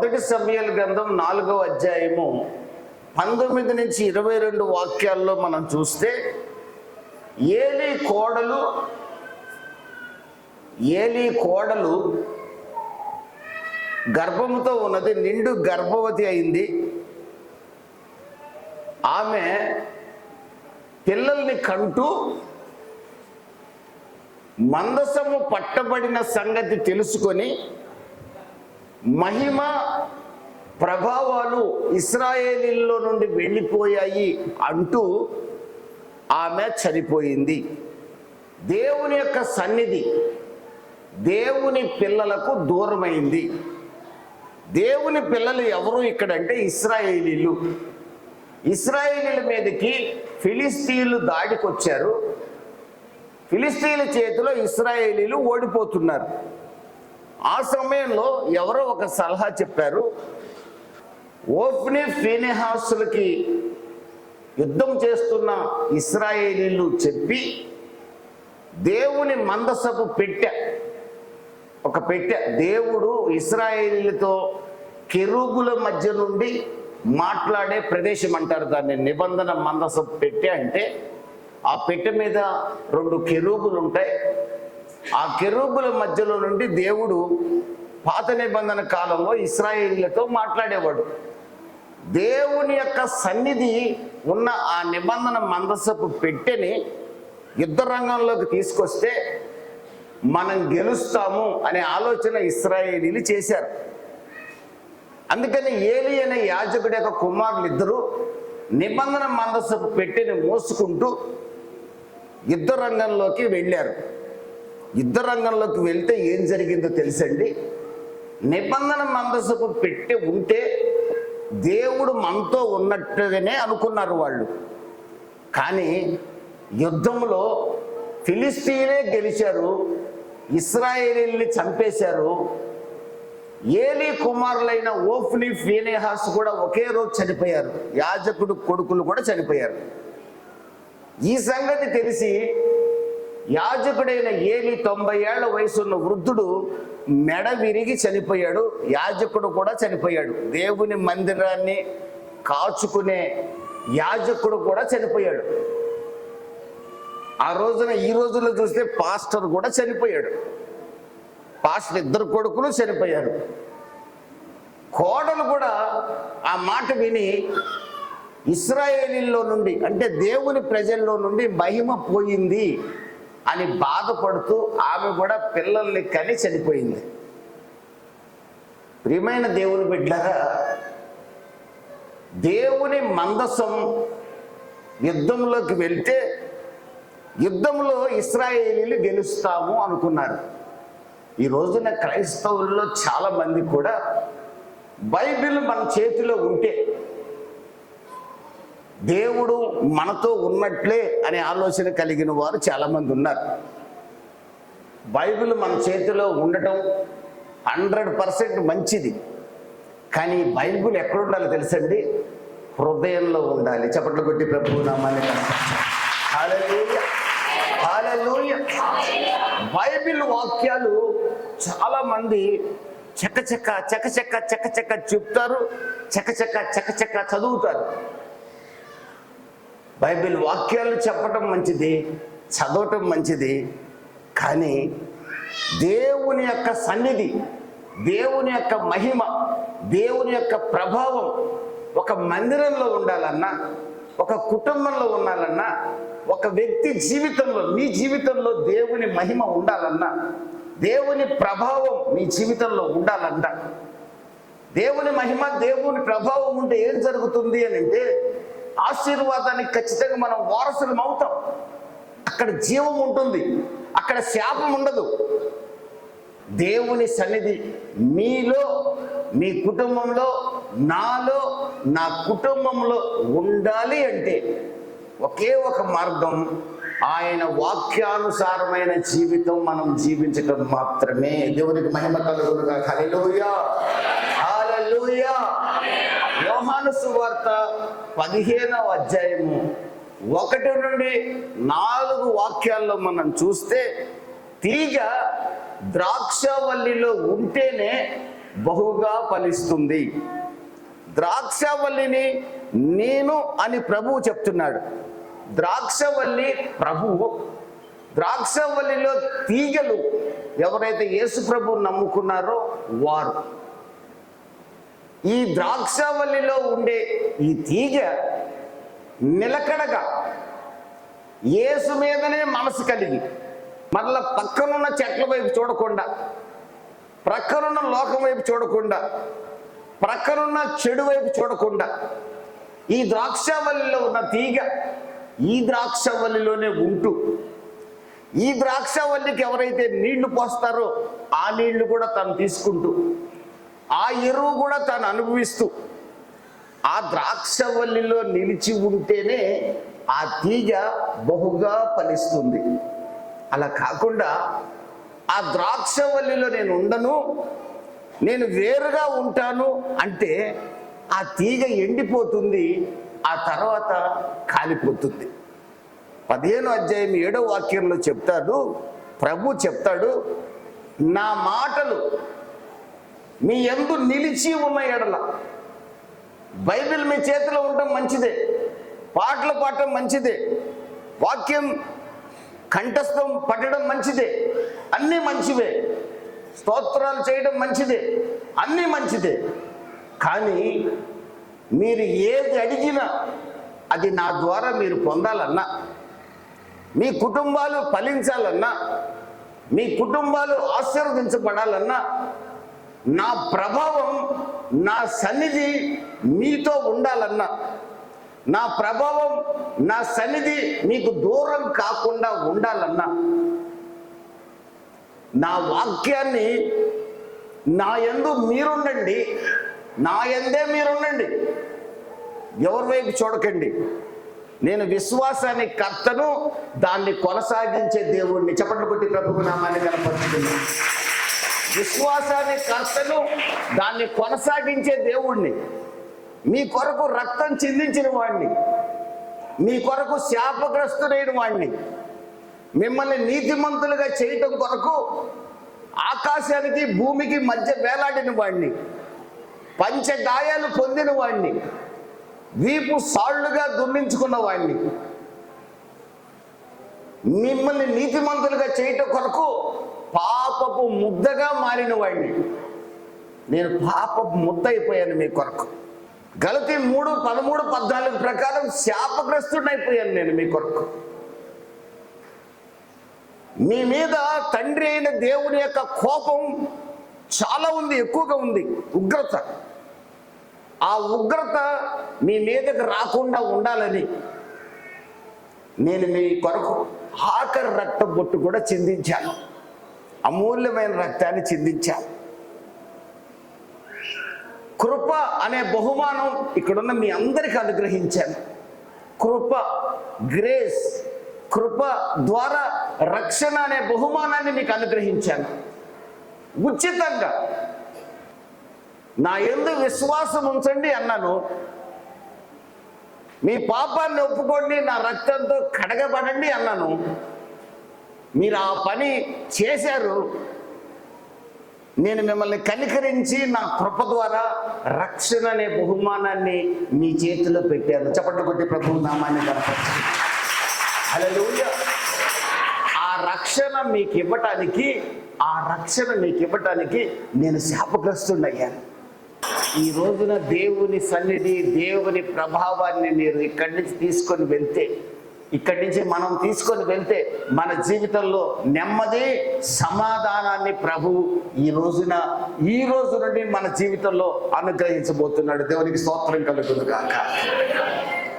మొదటి సమయాల గ్రంథం నాలుగవ అధ్యాయము పంతొమ్మిది నుంచి ఇరవై రెండు వాక్యాల్లో మనం చూస్తే ఏలి కోడలు ఏలి కోడలు గర్భముతో ఉన్నది నిండు గర్భవతి అయింది. ఆమె పిల్లల్ని కంటూ మందసము పట్టబడిన సంగతి తెలుసుకొని మహిమ ప్రభావాలు ఇస్రాయేలీల్లో నుండి వెళ్ళిపోయాయి అంటూ ఆమె చనిపోయింది. దేవుని యొక్క సన్నిధి దేవుని పిల్లలకు దూరమైంది. దేవుని పిల్లలు ఎవరు ఇక్కడంటే ఇస్రాయేలీలు. ఇస్రాయేలీల మీదకి ఫిలిస్తీన్లు దాడికొచ్చారు. ఫిలిస్తీన్ల చేతిలో ఇస్రాయేలీలు ఓడిపోతున్నారు. ఆ సమయంలో ఎవరో ఒక సలహా చెప్పారు. ఓఫ్ని ఫీనెహాసులకి యుద్ధం చేస్తున్న ఇస్రాయేలీలు చెప్పి దేవుని మందసపు పెట్టె ఒక పెట్టె. దేవుడు ఇస్రాయేలీలతో కెరుగుల మధ్య నుండి మాట్లాడే ప్రదేశం అంటారు దాన్ని. నిబంధన మందసపు పెట్టె అంటే ఆ పెట్టె మీద రెండు కెరూగులు ఉంటాయి. ఆ కెరూబుల మధ్యలో నుండి దేవుడు పాత నిబంధన కాలంలో ఇస్రాయేలీలతో మాట్లాడేవాడు. దేవుని యొక్క సన్నిధి ఉన్న ఆ నిబంధన మందసపు పెట్టెని యుద్ధ రంగంలోకి తీసుకొస్తే మనం గెలుస్తాము అనే ఆలోచన ఇస్రాయేలీలు చేశారు. అందుకని ఏలి అనే యాజకుడి యొక్క కుమారులు ఇద్దరు నిబంధన మందసపు పెట్టెని మోసుకుంటూ యుద్ధ రంగంలోకి వెళ్ళారు. యుద్ధ రంగంలోకి వెళ్తే ఏం జరిగిందో తెలుసండి? నిబంధన మందసపు పెట్టి ఉంటే దేవుడు మనతో ఉన్నట్టుగానే అనుకున్నారు వాళ్ళు. కానీ యుద్ధంలో ఫిలిస్తీనే గెలిచారు ఇస్రాయేలీల్ని చంపేశారు. ఏలి కుమారులైన ఓఫ్ని ఫీనేహాస్ కూడా ఒకే రోజు చనిపోయారు. యాజకుడు కొడుకులు కూడా చనిపోయారు. ఈ సంగతి తెలిసి యాజకుడైన ఏలి తొంభై ఏళ్ళ వయసున్న వృద్ధుడు మెడ విరిగి చనిపోయాడు యాజకుడు కూడా చనిపోయాడు. దేవుని మందిరాన్ని కాచుకునే యాజకుడు కూడా చనిపోయాడు. ఆ రోజున ఈ రోజుల్లో చూస్తే పాస్టర్ కూడా చనిపోయాడు. పాస్టర్ ఇద్దరు కొడుకులు చనిపోయారు. కోడలు కూడా ఆ మాట విని ఇస్రాయేలీల్లో నుండి అంటే దేవుని ప్రజల్లో నుండి మహిమ పోయింది. అని బాధపడుతూ ఆమె కూడా పిల్లల్ని కని చనిపోయింది. ప్రియమైన దేవుని బిడ్డగా దేవుని మందసం యుద్ధంలోకి వెళ్తే యుద్ధంలో ఇస్రాయేలీలు గెలుస్తాము అనుకున్నారు. ఈ రోజున క్రైస్తవుల్లో చాలామంది కూడా బైబిల్ మన చేతిలో ఉంటే దేవుడు మనతో ఉన్నట్లే అనే ఆలోచన కలిగిన వారు చాలామంది ఉన్నారు. బైబిల్ మన చేతిలో ఉండటం హండ్రెడ్ పర్సెంట్ మంచిది. కానీ బైబిల్ ఎక్కడ ఉండాలో తెలుసండి? హృదయంలో ఉండాలి. చప్పట్లు కొట్టి ప్రభు నామాన్ని బైబిల్ వాక్యాలు చాలా మంది చకచక చకచక చకచక చెప్తారు. చకచక చకచక చదువుతారు. బైబిల్ వాక్యాలు చెప్పటం మంచిది చదవటం మంచిది కానీ దేవుని యొక్క సన్నిధి దేవుని యొక్క మహిమ దేవుని యొక్క ప్రభావం ఒక మందిరంలో ఉండాలన్నా ఒక కుటుంబంలో ఉండాలన్నా ఒక వ్యక్తి జీవితంలో మీ జీవితంలో దేవుని మహిమ ఉండాలన్నా దేవుని ప్రభావం మీ జీవితంలో ఉండాలన్నా దేవుని మహిమ దేవుని ప్రభావం ఉంటే ఏం జరుగుతుంది అని అంటే ఆశీర్వాదానికి ఖచ్చితంగా మనం వారసులం అవుతాం. అక్కడ జీవం ఉంటుంది. అక్కడ శాపం ఉండదు. దేవుని సన్నిధి మీలో మీ కుటుంబంలో నాలో నా కుటుంబంలో ఉండాలి అంటే ఒకే ఒక మార్గం ఆయన వాక్యానుసారమైన జీవితం మనం జీవించడం మాత్రమే. దేవునికి మహిమ కలుగునుగా హల్లెలూయా. హల్లెలూయా. యోహాను సువార్త పదిహేనవ అధ్యాయము. ఒకటి నుండి నాలుగు వాక్యాల్లో మనం చూస్తే తీగ ద్రాక్షవల్లిలో ఉంటేనే బహుగా ఫలిస్తుంది. ద్రాక్షవల్లిని నేను అని ప్రభువు చెప్తున్నాడు. ద్రాక్షవల్లి ప్రభువు ద్రాక్షవల్లిలో తీగలు ఎవరైతే యేసు ప్రభు నమ్ముకున్నారో వారు. ఈ ద్రాక్షవల్లిలో ఉండే ఈ తీగ నిలకడగా ఏసు మీదనే మనసు కలిగి మరలా పక్కనున్న చెట్ల వైపు చూడకుండా ప్రక్కనున్న లోకం వైపు చూడకుండా ప్రక్కనున్న చెడు వైపు చూడకుండా ఈ ద్రాక్షవల్లిలో ఉన్న తీగ ఈ ద్రాక్షవల్లిలోనే ఉంటూ ఈ ద్రాక్షవల్లికి ఎవరైతే నీళ్ళు పోస్తారో ఆ నీళ్ళు కూడా తను తీసుకుంటూ ఆ ఎరువు కూడా తను అనుభవిస్తూ ఆ ద్రాక్షవల్లిలో నిలిచి ఉంటేనే ఆ తీగ బహుగా ఫలిస్తుంది. అలా కాకుండా ఆ ద్రాక్షవల్లిలో నేను ఉండను నేను వేరుగా ఉంటాను అంటే ఆ తీగ ఎండిపోతుంది ఆ తర్వాత కాలిపోతుంది. పదిహేను అధ్యాయం ఏడో వాక్యంలో చెప్తాడు ప్రభు చెప్తాడు నా మాటలు మీ ఎందు నిలిచి ఉన్న ఎడల. బైబిల్ మీ చేతిలో ఉండటం మంచిదే. పాటలు పాడటం మంచిదే. వాక్యం కంఠస్థం పట్టడం మంచిదే. అన్నీ మంచివే. స్తోత్రాలు చేయడం మంచిదే. అన్నీ మంచిదే. కానీ మీరు ఏది అడిగినా అది నా ద్వారా మీరు పొందాలన్నా మీ కుటుంబాలు ఫలించాలన్నా మీ కుటుంబాలు ఆశీర్వదించబడాలన్నా నా ప్రభావం నా సన్నిధి మీతో ఉండాలన్నా. నా ప్రభావం నా సన్నిధి మీకు దూరం కాకుండా ఉండాలన్నా. నా వాక్యాన్ని నా యందు మీరుండండి. నా యందే మీరుండండి. ఎవరి వైపు చూడకండి. నేను విశ్వాసాన్ని కర్తను దాన్ని కొనసాగించే దేవుణ్ణి. చప్పట్లు కొట్టి ప్రభుకు నామాన్ని కనపరుచుకున్నాను విశ్వాసాన్ని కర్తను దాన్ని కొనసాగించే దేవుణ్ణి. మీ కొరకు రక్తం చిందించిన వాణ్ణి. మీ కొరకు శాపగ్రస్తుడైన వాణ్ణి. మిమ్మల్ని నీతిమంతులుగా చేయటం కొరకు ఆకాశానికి భూమికి మధ్య వేలాడిన వాణ్ణి. పంచగాయాలు పొందిన వాణ్ణి. వీపు సాళ్ళుగా దుమ్మించుకున్న వాణ్ణి. మిమ్మల్ని నీతిమంతులుగా చేయటం కొరకు పాపపు ముద్దగా మారిన వాడిని. నేను పాపపు ముద్ద అయిపోయాను మీ కొరకు. గలతి మూడు పదమూడు పద్నాలుగు ప్రకారం శాపగ్రస్తుడైపోయాను నేను మీ కొరకు. మీ మీద తండ్రి అయిన దేవుని యొక్క కోపం చాలా ఉంది ఎక్కువగా ఉంది ఉగ్రత. ఆ ఉగ్రత మీ మీదకి రాకుండా ఉండాలని నేను మీ కొరకు ఆఖరి రక్త బొట్టు కూడా చిందించాను. అమూల్యమైన రక్తాన్ని చిందించాను కృప అనే బహుమానం ఇక్కడున్న మీ అందరికి అనుగ్రహించాను. కృప గ్రేస్ కృప ద్వారా రక్షణ అనే బహుమానాన్ని మీకు అనుగ్రహించాను. ఉచితంగా నా ఎందు విశ్వాసం ఉంచండి అన్నాను. మీ పాపాన్ని ఒప్పుకోండి నా రక్తంతో కడగబడండి అన్నాను. మీరు ఆ పని చేశారు. నేను మిమ్మల్ని కనికరించి నా కృప ద్వారా రక్షణ అనే బహుమానాన్ని మీ చేతిలో పెట్టాను. చప్పట్లు కొట్టి ప్రభు నామాన్ని కనపరచండి అలా ఆ రక్షణ మీకు ఇవ్వటానికి ఆ రక్షణ మీకు ఇవ్వటానికి నేను శాపగ్రస్తుడయ్యాను. ఈ రోజున దేవుని సన్నిధి దేవుని ప్రభావాన్ని మీరు ఇక్కడి నుంచి తీసుకొని వెళ్తే ఇక్కడి నుంచి మనం తీసుకొని వెళ్తే మన జీవితంలో నెమ్మది సమాధానాన్ని ప్రభు ఈ రోజున ఈ రోజు నుండి మన జీవితంలో అనుగ్రహించబోతున్నాడు. దేవునికి స్తోత్రం కలుగును కాక